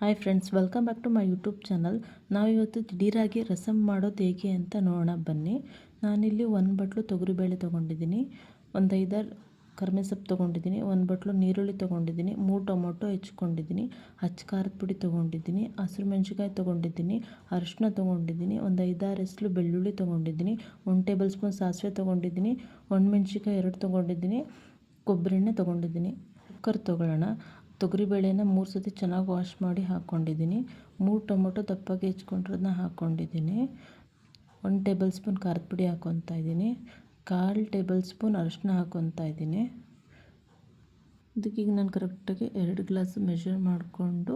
Hi friends welcome back to my YouTube channel ನಾವಿವತ್ತು ದಿಢೀರಾಗಿ ರಸಮ್ ಮಾಡೋದು ಹೇಗೆ ಅಂತ ನೋಡೋಣ. ಬನ್ನಿ. ನಾನಿಲ್ಲಿ ಒಂದು ಬಟ್ಲು ತೊಗರಿಬೇಳೆ ತೊಗೊಂಡಿದ್ದೀನಿ. ಒಂದು ಐದಾರು ಕರ್ಮೆ ಸೊಪ್ಪು ತೊಗೊಂಡಿದ್ದೀನಿ. ಒಂದು ಬಟ್ಲು ನೀರುಳ್ಳಿ ತೊಗೊಂಡಿದ್ದೀನಿ. ಮೂರು ಟೊಮೊಟೊ ಹೆಚ್ಕೊಂಡಿದ್ದೀನಿ. ಹಚ್ಚ ಖಾರದ ಪುಡಿ ತೊಗೊಂಡಿದ್ದೀನಿ. ಹಸಿರು ಮೆಣಸಿನ್ಕಾಯಿ ತೊಗೊಂಡಿದ್ದೀನಿ. ಅರಿಶಿನ ತೊಗೊಂಡಿದ್ದೀನಿ. ಒಂದು ಐದಾರು ಎಸ್ಲು ಬೆಳ್ಳುಳ್ಳಿ ತೊಗೊಂಡಿದ್ದೀನಿ. ಒಂದು ಟೇಬಲ್ ಸ್ಪೂನ್ ಸಾಸಿವೆ ತೊಗೊಂಡಿದ್ದೀನಿ. ಒಣಮೆಣ್ಸಿಕಾಯಿ ಎರಡು ತೊಗೊಂಡಿದ್ದೀನಿ. ಕೊಬ್ಬರಿ ಎಣ್ಣೆ ತೊಗೊಂಡಿದ್ದೀನಿ. ಕುಕ್ಕರ್ ತೊಗೊಳ್ಳೋಣ. ತೊಗರಿಬೇಳೆನ ಮೂರು ಸತಿ ಚೆನ್ನಾಗಿ ವಾಶ್ ಮಾಡಿ ಹಾಕ್ಕೊಂಡಿದ್ದೀನಿ ಮೂರು ಟೊಮೊಟೊ ದಪ್ಪಗೆ ಹೆಚ್ಕೊಂಡಿರೋದನ್ನ ಹಾಕ್ಕೊಂಡಿದ್ದೀನಿ ಒಂದು ಟೇಬಲ್ ಸ್ಪೂನ್ ಖಾರದ ಪುಡಿ ಹಾಕ್ಕೊತಾ ಇದ್ದೀನಿ. ಕಾಲು ಟೇಬಲ್ ಸ್ಪೂನ್ ಅರಿಶಿನ ಹಾಕ್ಕೊತಾ ಇದ್ದೀನಿ. ಇದಕ್ಕೀಗ ನಾನು ಕರೆಕ್ಟಾಗಿ ಎರಡು ಗ್ಲಾಸ್ ಮೆಷರ್ ಮಾಡಿಕೊಂಡು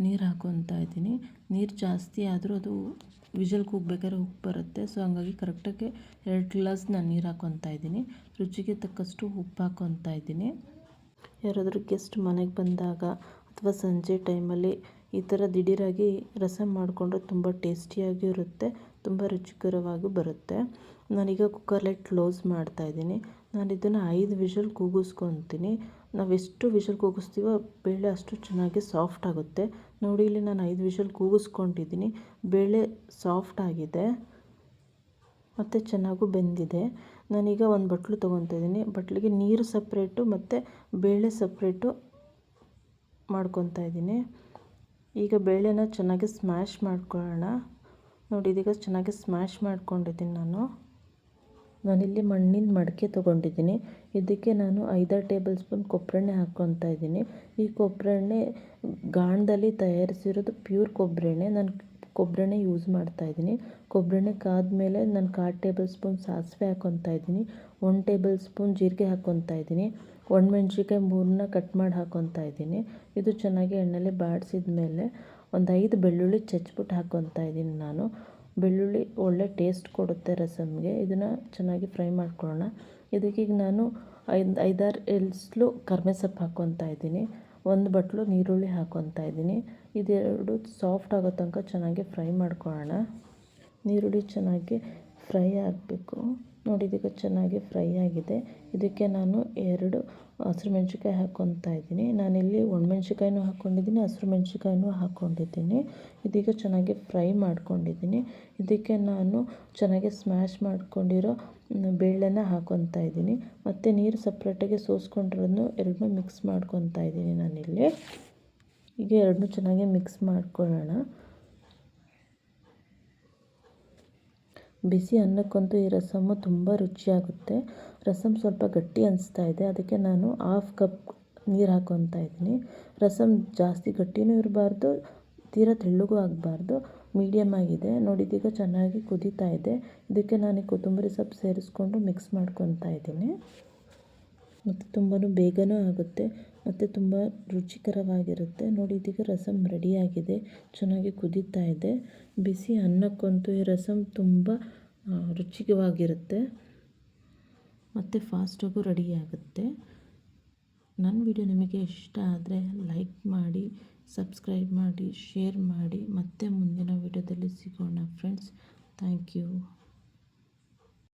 ನೀರು ಹಾಕ್ಕೊತಾ ಇದ್ದೀನಿ. ನೀರು ಜಾಸ್ತಿ ಆದರೂ ಅದು ವಿಜಲ್ ಕೂಗ್ಬೇಕಾದ್ರೆ ಉಪ್ಪು ಬರುತ್ತೆ. ಸೊ, ಹಂಗಾಗಿ ಕರೆಕ್ಟಾಗಿ ಎರಡು ಗ್ಲಾಸ್ ನಾನು ನೀರು ಹಾಕ್ಕೊತಾ ಇದ್ದೀನಿ. ರುಚಿಗೆ ತಕ್ಕಷ್ಟು ಉಪ್ಪು ಹಾಕ್ಕೊತಾ ಇದ್ದೀನಿ. ಯಾರಾದರೂ ಗೆಸ್ಟ್ ಮನೆಗೆ ಬಂದಾಗ ಅಥವಾ ಸಂಜೆ ಟೈಮಲ್ಲಿ ಈ ಥರ ದಿಢೀರಾಗಿ ರಸಂ ಮಾಡಿಕೊಂಡ್ರೆ ತುಂಬ ಟೇಸ್ಟಿಯಾಗಿ ಇರುತ್ತೆ, ತುಂಬ ರುಚಿಕರವಾಗಿ ಬರುತ್ತೆ. ನಾನೀಗ ಕುಕ್ಕರ್ ಕ್ಲೋಸ್ ಮಾಡ್ತಾಯಿದ್ದೀನಿ ನಾನು ಇದನ್ನು ಐದು ವಿಷಲ್ ಕೂಗಿಸ್ಕೊತೀನಿ. ನಾವು ಎಷ್ಟು ವಿಷಲ್ ಕೂಗಿಸ್ತೀವೋ ಬೇಳೆ ಅಷ್ಟು ಚೆನ್ನಾಗಿ ಸಾಫ್ಟ್ ಆಗುತ್ತೆ. ನೋಡಿ, ಇಲ್ಲಿ ನಾನು ಐದು ವಿಷಲ್ ಕೂಗಿಸ್ಕೊಂಡಿದ್ದೀನಿ. ಬೇಳೆ ಸಾಫ್ಟ್ ಆಗಿದೆ, ಮತ್ತು ಚೆನ್ನಾಗೂ ಬೆಂದಿದೆ. ನಾನೀಗ ಒಂದು ಬಟ್ಲು ತೊಗೊತಾ ಇದ್ದೀನಿ. ಬಟ್ಲಿಗೆ ನೀರು ಸಪ್ರೇಟು ಮತ್ತು ಬೇಳೆ ಸಪ್ರೇಟು ಮಾಡ್ಕೊತಾ ಇದ್ದೀನಿ. ಈಗ ಬೇಳೆನ ಚೆನ್ನಾಗಿ ಸ್ಮ್ಯಾಶ್ ಮಾಡ್ಕೊಳ್ಳೋಣ. ನೋಡಿ, ಇದೀಗ ಚೆನ್ನಾಗಿ ಸ್ಮ್ಯಾಶ್ ಮಾಡ್ಕೊಂಡಿದ್ದೀನಿ ನಾನು. ನಾನಿಲ್ಲಿ ಮಣ್ಣಿನ ಮಡಕೆ ತೊಗೊಂಡಿದ್ದೀನಿ. ಇದಕ್ಕೆ ನಾನು ಐದಾರು ಟೇಬಲ್ ಸ್ಪೂನ್ ಕೊಬ್ಬರೆಣ್ಣೆ ಹಾಕ್ಕೊತಾ ಇದ್ದೀನಿ. ಈ ಕೊಬ್ಬರೆಣ್ಣೆ ಗಾಣದಲ್ಲಿ ತಯಾರಿಸಿರೋದು ಪ್ಯೂರ್ ಕೊಬ್ಬರೆಣ್ಣೆ ನಾನು ಕೊಬ್ಬರೆಣ್ಣೆ ಯೂಸ್ ಮಾಡ್ತಾ ಮಾಡ್ತಾಯಿದ್ದೀನಿ ಕೊಬ್ಬರಣ್ಣೆ ಕಾದಮೇಲೆ ನಾನು ಕಾಲು ಟೇಬಲ್ ಸ್ಪೂನ್ ಸಾಸಿವೆ ಹಾಕ್ಕೊತಾ ಇದ್ದೀನಿ. ಒನ್ ಟೇಬಲ್ ಸ್ಪೂನ್ ಜೀರಿಗೆ ಹಾಕ್ಕೊತಾ ಇದ್ದೀನಿ. ಒಣಮೆಣ್ಸಿನ್ಕಾಯಿ ಮೂರನ್ನ ಕಟ್ ಮಾಡಿ ಹಾಕ್ಕೊತಾ ಇದ್ದೀನಿ. ಇದು ಚೆನ್ನಾಗಿ ಎಣ್ಣೆಲಿ ಬಾಡಿಸಿದ ಮೇಲೆ ಒಂದು ಐದು ಬೆಳ್ಳುಳ್ಳಿ ಚಚ್ಬಿಟ್ಟು ಹಾಕ್ಕೊತಾ ಇದ್ದೀನಿ ನಾನು. ಬೆಳ್ಳುಳ್ಳಿ ಒಳ್ಳೆ ಟೇಸ್ಟ್ ಕೊಡುತ್ತೆ ರಸಮ್ಗೆ ಇದನ್ನು ಚೆನ್ನಾಗಿ ಫ್ರೈ ಮಾಡ್ಕೊಳ್ಳೋಣ. ಇದಕ್ಕೀಗ ನಾನು ಐದು, ಐದಾರು ಎಲ್ಸ್ಲು ಕರ್ಮೆ ಸೊಪ್ಪು ಹಾಕ್ಕೊತಾ ಇದ್ದೀನಿ. ಒಂದು ಬಟ್ಲು ನೀರುಳ್ಳಿ ಹಾಕ್ಕೊತಾ ಇದ್ದೀನಿ. ಇದೆರಡು ಸಾಫ್ಟ್ ಆಗೋ ತನಕ ಚೆನ್ನಾಗಿ ಫ್ರೈ ಮಾಡ್ಕೊಳ್ಳೋಣ. ನೀರುಳ್ಳಿ ಚೆನ್ನಾಗಿ ಫ್ರೈ ಆಗಬೇಕು. ನೋಡಿ ಇದೀಗ ಚೆನ್ನಾಗಿ ಫ್ರೈ ಆಗಿದೆ. ಇದಕ್ಕೆ ನಾನು ಎರಡು ಹಸಿರು ಮೆಣಸಿನ್ಕಾಯಿ ಹಾಕ್ಕೊತಾ ಇದ್ದೀನಿ. ನಾನಿಲ್ಲಿ ಒಣಮೆಣ್ಸಿನ್ಕಾಯಿನೂ ಹಾಕ್ಕೊಂಡಿದ್ದೀನಿ, ಹಸಿರು ಮೆಣ್ಸಿನ್ಕಾಯಿನೂ ಹಾಕ್ಕೊಂಡಿದ್ದೀನಿ. ಇದೀಗ ಚೆನ್ನಾಗಿ ಫ್ರೈ ಮಾಡ್ಕೊಂಡಿದ್ದೀನಿ. ಇದಕ್ಕೆ ನಾನು ಚೆನ್ನಾಗಿ ಸ್ಮ್ಯಾಶ್ ಮಾಡ್ಕೊಂಡಿರೋ ಬೇಳೆನ ಹಾಕ್ಕೊತಾ ಇದ್ದೀನಿ. ಮತ್ತು ನೀರು ಸಪ್ರೇಟಾಗಿ ಸೋಸ್ಕೊಂಡಿರೋದನ್ನು ಎರಡನ್ನೂ ಮಿಕ್ಸ್ ಮಾಡ್ಕೊತಾ ಇದ್ದೀನಿ ನಾನಿಲ್ಲಿ. ಈಗ ಎರಡನ್ನೂ ಚೆನ್ನಾಗಿ ಮಿಕ್ಸ್ ಮಾಡ್ಕೊಳ್ಳೋಣ. ಬಿಸಿ ಅನ್ನಕ್ಕಂತೂ ಈ ರಸಮ್ಮು ತುಂಬ ರುಚಿಯಾಗುತ್ತೆ. ರಸಮ್ ಸ್ವಲ್ಪ ಗಟ್ಟಿ ಅನಿಸ್ತಾ ಇದೆ. ಅದಕ್ಕೆ ನಾನು ಹಾಫ್ ಕಪ್ ನೀರು ಹಾಕ್ಕೊತಾ ಇದ್ದೀನಿ. ರಸಮ್ ಜಾಸ್ತಿ ಗಟ್ಟಿನೂ ಇರಬಾರ್ದು, ತೀರಾ ತೆಳ್ಳಗೂ ಆಗಬಾರ್ದು. ಮೀಡಿಯಮ್ ಆಗಿದೆ. ನೋಡಿ, ಇದೀಗ ಚೆನ್ನಾಗಿ ಕುದೀತಾ ಇದೆ. ಇದಕ್ಕೆ ನಾನು ಕೊತ್ತಂಬರಿ ಸೊಪ್ಪು ಸೇರಿಸ್ಕೊಂಡು ಮಿಕ್ಸ್ ಮಾಡ್ಕೊತಾ ಇದ್ದೀನಿ. ಮತ್ತು ತುಂಬಾ ಬೇಗನೂ ಆಗುತ್ತೆ ಮತ್ತು ತುಂಬ ರುಚಿಕರವಾಗಿರುತ್ತೆ. ನೋಡಿ, ಇದೀಗ ರಸಮ್ ರೆಡಿಯಾಗಿದೆ. ಚೆನ್ನಾಗಿ ಕುದೀತಾ ಇದೆ. ಬಿಸಿ ಅನ್ನಕ್ಕಂತೂ ಈ ರಸಮ್ ತುಂಬ ರುಚಿಕವಾಗಿರುತ್ತೆ ಮತ್ತು ಫಾಸ್ಟಾಗೂ ರೆಡಿಯಾಗುತ್ತೆ. ನನ್ನ ವಿಡಿಯೋ ನಿಮಗೆ ಇಷ್ಟ ಆದರೆ ಲೈಕ್ ಮಾಡಿ, ಸಬ್ಸ್ಕ್ರೈಬ್ ಮಾಡಿ, ಶೇರ್ ಮಾಡಿ. ಮತ್ತೆ ಮುಂದಿನ ವಿಡಿಯೋದಲ್ಲಿ ಸಿಗೋಣ. Friends, thank you.